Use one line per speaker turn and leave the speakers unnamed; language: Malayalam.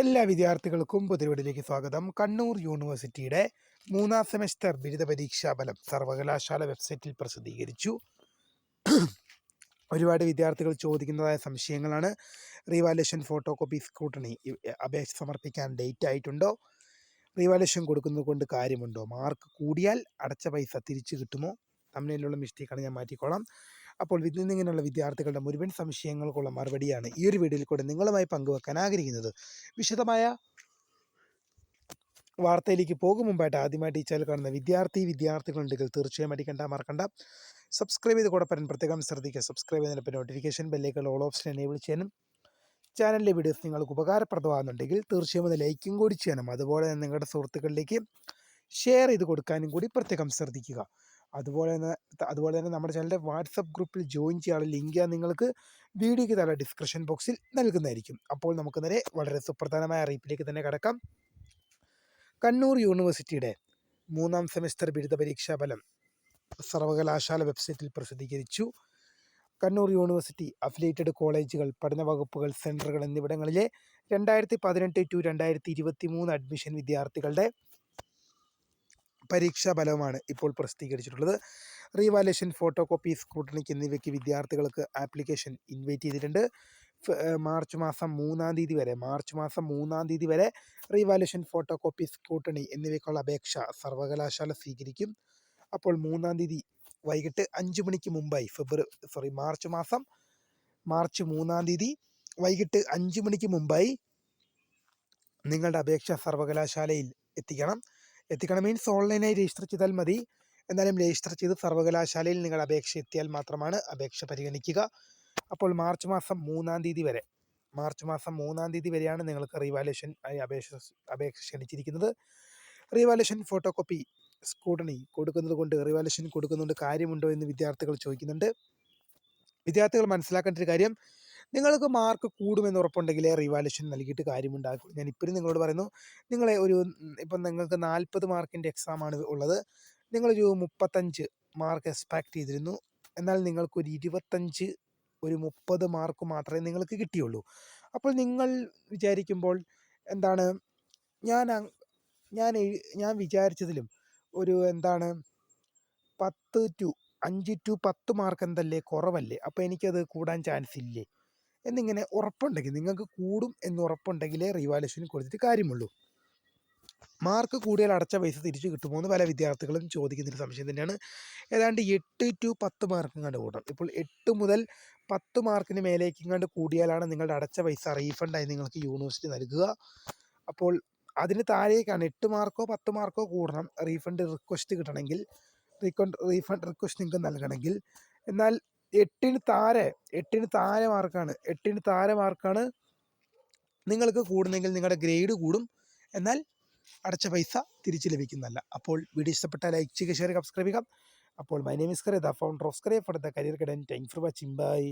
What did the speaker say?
എല്ലാ വിദ്യാർത്ഥികൾക്കും പുതിയവീടിലേക്ക് സ്വാഗതം. കണ്ണൂർ യൂണിവേഴ്സിറ്റിയുടെ മൂന്നാം സെമസ്റ്റർ ബിരുദ പരീക്ഷാ ഫലം സർവകലാശാല വെബ്സൈറ്റിൽ പ്രസിദ്ധീകരിച്ചു. ഒരുപാട് വിദ്യാർത്ഥികൾ ചോദിക്കുന്നതായ സംശയങ്ങളാണ്. റീവാലേഷൻ ഫോട്ടോ കോപ്പി സ്ക്രൂട്ടണി അപേക്ഷ സമർപ്പിക്കാൻ ഡേറ്റ് ആയിട്ടുണ്ടോ? റീവാലേഷൻ കൊടുക്കുന്നത് കൊണ്ട് കാര്യമുണ്ടോ? മാർക്ക് കൂടിയാൽ അടച്ച പൈസ തിരിച്ചു കിട്ടുമോ? തമ്മിലുള്ള മിസ്റ്റേക്കാണ് ഞാൻ മാറ്റിക്കോളാം. അപ്പോൾ ഇതിൽ നിന്നിങ്ങനെയുള്ള വിദ്യാർത്ഥികളുടെ മുഴുവൻ സംശയങ്ങൾക്കുള്ള മറുപടിയാണ് ഈ ഒരു വീഡിയോയിൽ കൂടെ നിങ്ങളുമായി പങ്കുവെക്കാൻ ആഗ്രഹിക്കുന്നത്. വിശദമായ വാർത്തയിലേക്ക് പോകും മുമ്പായിട്ട് ആദ്യമായിട്ട് ഈ ചാനൽ കാണുന്ന വിദ്യാർത്ഥി വിദ്യാർത്ഥികളുണ്ടെങ്കിൽ തീർച്ചയായും അടിക്കണ്ട മറക്കണ്ട. സബ്സ്ക്രൈബ് ചെയ്ത് കൂടെ പറയാൻ പ്രത്യേകം ശ്രദ്ധിക്കുക. സബ്സ്ക്രൈബ് ചെയ്തതിനൊപ്പം നോട്ടിഫിക്കേഷൻ ബെല്ലേക്കുള്ള ഓൾ ഓപ്ഷൻ എനേബിൾ ചെയ്യാനും ചാനലിലെ വീഡിയോസ് നിങ്ങൾക്ക് ഉപകാരപ്രദമാകുന്നുണ്ടെങ്കിൽ തീർച്ചയായും ഒന്ന് ലൈക്കും കൂടി ചെയ്യണം അതുപോലെ തന്നെ നിങ്ങളുടെ സുഹൃത്തുക്കളിലേക്ക് ഷെയർ ചെയ്ത് കൊടുക്കാനും കൂടി പ്രത്യേകം ശ്രദ്ധിക്കുക. അതുപോലെ തന്നെ അതുപോലെ തന്നെ നമ്മുടെ ചാനലിന്റെ വാട്സപ്പ് ഗ്രൂപ്പിൽ ജോയിൻ ചെയ്യാനുള്ള ലിങ്ക് ഞാൻ നിങ്ങൾക്ക് വീഡിയോയ്ക്ക് താഴെ ഡിസ്ക്രിപ്ഷൻ ബോക്സിൽ നൽകുന്നതായിരിക്കും. അപ്പോൾ നമുക്ക് നേരെ വളരെ സുപ്രധാനമായ അറിയിപ്പിലേക്ക് തന്നെ കടക്കാം. കണ്ണൂർ യൂണിവേഴ്സിറ്റിയുടെ മൂന്നാം സെമിസ്റ്റർ ബിരുദ പരീക്ഷാ ഫലം സർവകലാശാല വെബ്സൈറ്റിൽ പ്രസിദ്ധീകരിച്ചു. കണ്ണൂർ യൂണിവേഴ്സിറ്റി അഫിലിയേറ്റഡ് കോളേജുകൾ പഠന വകുപ്പുകൾ സെന്ററുകൾ എന്നിവിടങ്ങളിലെ രണ്ടായിരത്തി പതിനെട്ട് ടു രണ്ടായിരത്തി ഇരുപത്തി മൂന്ന് അഡ്മിഷൻ വിദ്യാർത്ഥികളുടെ പരീക്ഷാ ഫലവുമാണ് ഇപ്പോൾ പ്രസിദ്ധീകരിച്ചിട്ടുള്ളത്. റീവാലേഷൻ ഫോട്ടോ കോപ്പി സ്ക്രൂട്ടണിക്ക് എന്നിവയ്ക്ക് വിദ്യാർത്ഥികൾക്ക് ആപ്ലിക്കേഷൻ ഇൻവൈറ്റ് ചെയ്തിട്ടുണ്ട്. മാർച്ച് മാസം മൂന്നാം തീയതി വരെ മാർച്ച് മാസം മൂന്നാം തീയതി വരെ റീവാലേഷൻ ഫോട്ടോ കോപ്പി സ്ക്രൂട്ടണി എന്നിവയ്ക്കുള്ള അപേക്ഷ സർവകലാശാല സ്വീകരിക്കും. അപ്പോൾ മൂന്നാം തീയതി വൈകിട്ട് അഞ്ച് മണിക്ക് മുമ്പായി ഫെബ്രുവരി സോറി മാർച്ച് മാസം മാർച്ച് മൂന്നാം തീയതി വൈകിട്ട് അഞ്ച് മണിക്ക് മുമ്പായി നിങ്ങളുടെ അപേക്ഷ സർവകലാശാലയിൽ എത്തിക്കണം. എത്തിക്കണം. മീൻസ് ഓൺലൈനായി രജിസ്റ്റർ ചെയ്താൽ മതി. എന്നാലും രജിസ്റ്റർ ചെയ്ത് സർവകലാശാലയിൽ നിങ്ങൾ അപേക്ഷ എത്തിയാൽ മാത്രമാണ് അപേക്ഷ പരിഗണിക്കുക. അപ്പോൾ മാർച്ച് മാസം മൂന്നാം തീയതി വരെ മാർച്ച് മാസം മൂന്നാം തീയതി വരെയാണ് നിങ്ങൾക്ക് റീവാലുവേഷൻ ആയി അപേക്ഷ അപേക്ഷ ക്ഷണിച്ചിരിക്കുന്നത്. റീവാലുവേഷൻ ഫോട്ടോ കോപ്പി സ്കൂട്ടണി കൊടുക്കുന്നത് കൊണ്ട് റീവാലുവേഷൻ കൊടുക്കുന്നുണ്ട് കാര്യമുണ്ടോ എന്ന് വിദ്യാർത്ഥികൾ ചോദിക്കുന്നുണ്ട്. വിദ്യാർത്ഥികൾ മനസ്സിലാക്കേണ്ട ഒരു കാര്യം നിങ്ങൾക്ക് മാർക്ക് കൂടുമെന്ന് ഉറപ്പുണ്ടെങ്കിലേ റിവാലുവേഷൻ നൽകിയിട്ട് കാര്യമുണ്ടാകും. ഞാൻ ഇപ്പോഴും നിങ്ങളോട് പറയുന്നു നിങ്ങളെ ഒരു ഇപ്പം നിങ്ങൾക്ക് നാൽപ്പത് മാർക്കിന്റെ എക്സാമാണ് ഉള്ളത്. നിങ്ങളൊരു മുപ്പത്തഞ്ച് മാർക്ക് എക്സ്പെക്ട് ചെയ്തിരുന്നു. എന്നാൽ നിങ്ങൾക്കൊരു ഇരുപത്തഞ്ച് ഒരു മുപ്പത് മാർക്ക് മാത്രമേ നിങ്ങൾക്ക് കിട്ടിയുള്ളൂ. അപ്പോൾ നിങ്ങൾ വിചാരിക്കുമ്പോൾ എന്താണ് ഞാൻ ഞാൻ ഞാൻ വിചാരിച്ചതിലും ഒരു എന്താണ് പത്ത് ടു അഞ്ച് ടു പത്ത് മാർക്ക് എന്തല്ലേ കുറവല്ലേ? അപ്പോൾ എനിക്കത് കൂടാൻ ചാൻസ് ഇല്ലേ? എന്നിങ്ങനെ ഉറപ്പുണ്ടെങ്കിൽ നിങ്ങൾക്ക് കൂടും എന്ന് ഉറപ്പുണ്ടെങ്കിലേ റിവാലുവേഷൻ കൊടുത്തിട്ട് കാര്യമുള്ളൂ. മാർക്ക് കൂടിയാൽ അടച്ച പൈസ തിരിച്ചു കിട്ടുമോ എന്ന് പല വിദ്യാർത്ഥികളും ചോദിക്കുന്നൊരു സംശയം തന്നെയാണ്. ഏതാണ്ട് എട്ട് ടു പത്ത് മാർക്കും കണ്ട് കൂട്ടണം ഇപ്പോൾ എട്ട് മുതൽ പത്ത് മാർക്കിന് മേലേക്ക് കണ്ട് കൂടിയാലാണ് നിങ്ങളുടെ അടച്ച പൈസ റീഫണ്ടായി നിങ്ങൾക്ക് യൂണിവേഴ്സിറ്റി നൽകുക. അപ്പോൾ അതിന് താഴേക്കാണ് എട്ട് മാർക്കോ പത്ത് മാർക്കോ കൂടണം. റീഫണ്ട് റിക്വസ്റ്റ് കിട്ടണമെങ്കിൽ റീഫണ്ട് റീഫണ്ട് റിക്വസ്റ്റ് നിങ്ങൾക്ക് നൽകണമെങ്കിൽ. എന്നാൽ എട്ടിന് താരെ എട്ടിന് താരെ മാർക്കാണ് എട്ടിന് താരെ മാർക്കാണ് നിങ്ങൾക്ക് കൂടുന്നെങ്കിൽ നിങ്ങളുടെ ഗ്രേഡ് കൂടും. എന്നാൽ അടച്ച പൈസ തിരിച്ചു ലഭിക്കുന്നതല്ല. അപ്പോൾ വീഡിയോ ഇഷ്ടപ്പെട്ട ലൈക്ക് ചെയ്യുക ഷെയർ സബ്സ്ക്രൈബ് ചെയ്യുക. അപ്പോൾ my name is the founder of Skaria for the career guidance thank for watching bye